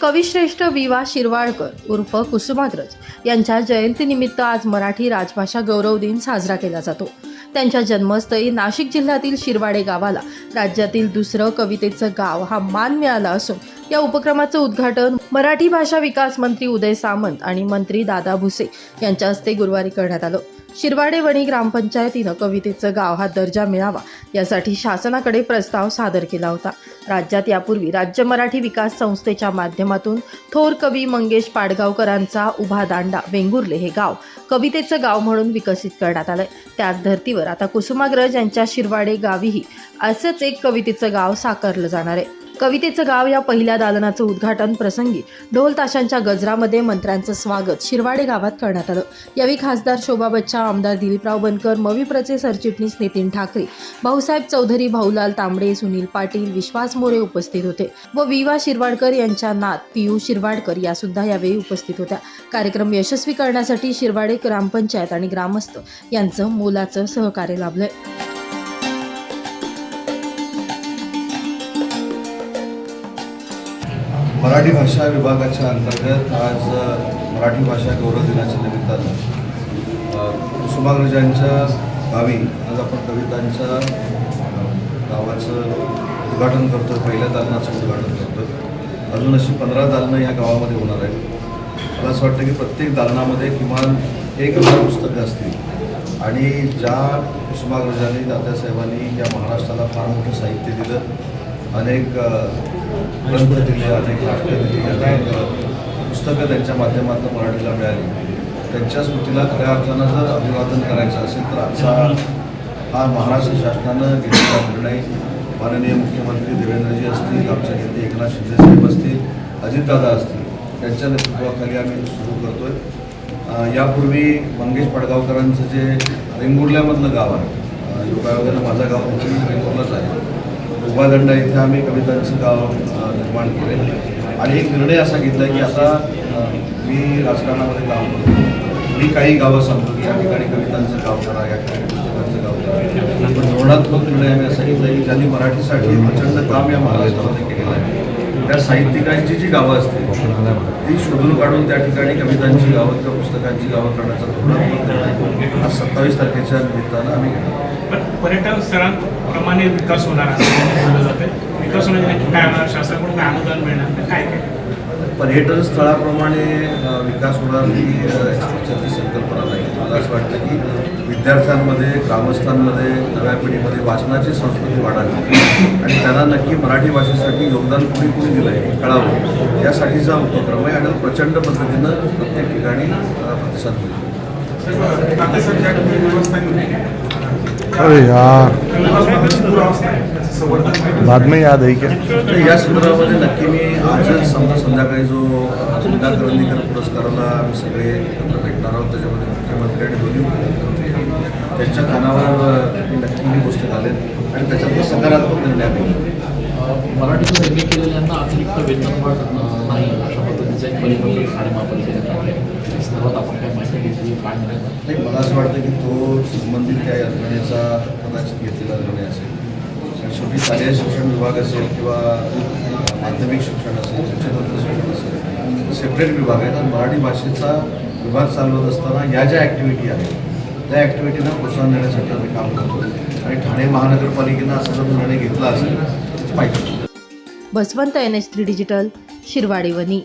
कविश्रेष्ठ विवा शिरवाळकर उर्फ कुसुमाग्रज यांच्या जयंतीनिमित्त आज मराठी राजभाषा गौरव दिन साजरा केला जातो. त्यांच्या जन्मस्थळी नाशिक जिल्ह्यातील शिरवाडे गावाला राज्यातील दुसरं कवितेचं गाव हा मान मिळाला असून या उपक्रमाचं उद्घाटन मराठी भाषा विकास मंत्री उदय सामंत आणि मंत्री दादा भुसे यांच्या हस्ते गुरुवारी करण्यात आलं. शिरवाडे वणी ग्रामपंचायतीनं कवितेचं गाव हा दर्जा मिळावा यासाठी शासनाकडे प्रस्ताव सादर केला होता. राज्यात यापूर्वी राज्य मराठी विकास संस्थेच्या माध्यमातून थोर कवी मंगेश पाडगावकरांचा उभा दांडा वेंगुर्ले हे गाव कवितेचं गाव म्हणून विकसित करण्यात आलंय. त्याच धर्तीवर आता कुसुमाग्रज यांच्या शिरवाडे गावीही असंच एक कवितेचं गाव साकारलं जाणार आहे. कवितेचं गाव या पहिल्या दालनाचं उद्घाटन प्रसंगी ढोल ताशांच्या गजरामध्ये मंत्र्यांचं स्वागत शिरवाडे गावात करण्यात आलं. यावेळी खासदार शोभा बच्चा आमदार दिलीपराव बनकर मविप्रचे सरचिटणीस नितीन ठाकरे भाऊसाहेब चौधरी भाऊलाल तांबडे सुनील पाटील विश्वास मोरे उपस्थित होते व विवा शिरवाडकर यांच्या नात पियू शिरवाडकर या सुद्धा यावेळी उपस्थित होत्या. कार्यक्रम यशस्वी करण्यासाठी शिरवाडे ग्रामपंचायत आणि ग्रामस्थ यांचं मोलाचं सहकार्य लाभलंय. मराठी भाषा विभागाच्या अंतर्गत आज मराठी भाषा गौरव दिनाच्या निमित्तानं कुसुमाग्रजांच्या गावी आज आपण कवितांच्या गावाचं उद्घाटन करतो पहिल्या दालनाचं उद्घाटन करतो अजून अशी पंधरा दालनं या गावामध्ये होणार आहेत. मला असं वाटतं की प्रत्येक दालनामध्ये किमान एक हजार पुस्तकं असतील. आणि ज्या कुसुमाग्रजांनी दादासाहेबांनी या महाराष्ट्राला फार मोठं साहित्य दिलं अनेक ग्रंथ दिले अनेक नाटकं दिली अनेक पुस्तकं त्यांच्या माध्यमातून मराठीला मिळाली. त्यांच्या स्मृतीला खऱ्या अर्थानं जर अभिवादन करायचं असेल तर आजचा हा महाराष्ट्र शासनानं घेतलेला निर्णय माननीय मुख्यमंत्री देवेंद्रजी असतील आमचे नेते एकनाथ शिंदेसाहेब असतील अजितदादा असतील त्यांच्या नेतृत्वाखाली आम्ही सुरू करतोय. आहे यापूर्वी मंगेश पडगावकरांचं जे रेंगुर्ल्यामधलं गाव आहे योगायोगानं माझं गाव देखील वेंगुर्लाच आहे. उभादंडा इथे आम्ही कवितांचं गाव निर्माण केले आणि एक निर्णय असा घेतला की आता मी राजकारणामध्ये काम करतो. मी काही गावं सांगतो की या ठिकाणी कवितांचं गाव करा या ठिकाणी पुस्तकांचं गाव करा. पण धोरणात्मक निर्णय आम्ही असा घेतला की ज्यांनी मराठीसाठी प्रचंड काम या महाराष्ट्रामध्ये केलेलं आहे. त्या साहित्यिकांची जी गावं असतील ती शोधून काढून त्या ठिकाणी कवितांची गावं किंवा पुस्तकांची गावं करण्याचा निर्णय आज सत्तावीस तारखेच्या निमित्तानं आम्ही पर्यटन स्थळांप्रमाणे विकास होणार विकास होण्याचे काय होणार? शासनाकडून काय अनुदान मिळणार? काय काय? पर्यटन स्थळाप्रमाणे विकास होणार ही संकल्पना असं वाटतं की विद्यार्थ्यांमध्ये ग्रामस्थांमध्ये नव्या पिढीमध्ये वाचनाची संस्कृती वाढावी. आणि त्यांना नक्की मराठी भाषेसाठी योगदान कुणी कुणी दिलं आहे कळावं. यासाठीचा उपक्रम आहे आणि प्रचंड पद्धतीनं प्रत्येक ठिकाणी प्रतिसाद मिळतो. अरे यार। आहे. बाद में याद है क्या? तर या संदर्भामध्ये नक्की मी आजच समजा संध्याकाळी जो अतुलदा करंदीकर पुरस्काराला आम्ही सगळे एकत्र भेटणार आहोत त्याच्यामध्ये मुख्यमंत्री आणि दोन्ही मुख्यमंत्री त्यांच्या कानावर मी नक्की ही गोष्ट घालेन. आणि त्याच्यातलं सकारात्मक निर्णय एम केलेल्यांना अतिरिक्त वेतनवाढ अं, नाही अशा आहे आपण काय माहिती घेतली काय नाही मला असं वाटतं की तो संबंधित त्या यंत्रणेचा कदाचित घेतलेला निर्णय असेल. शेवटी शालेय शिक्षण विभाग असेल किंवा माध्यमिक शिक्षण असेल शिक्षणतंत्र शिक्षण असेल सेपरेट विभाग आहेत आणि मराठी भाषेचा विभाग चालवत असताना या ज्या ॲक्टिव्हिटी आहेत त्या ॲक्टिव्हिटीना प्रोत्साहन देण्यासाठी आम्ही काम करतो. आणि ठाणे महानगरपालिकेनं असा जर निर्णय घेतला असेल तर माहिती. Baswant N S three digital Shirwade Vani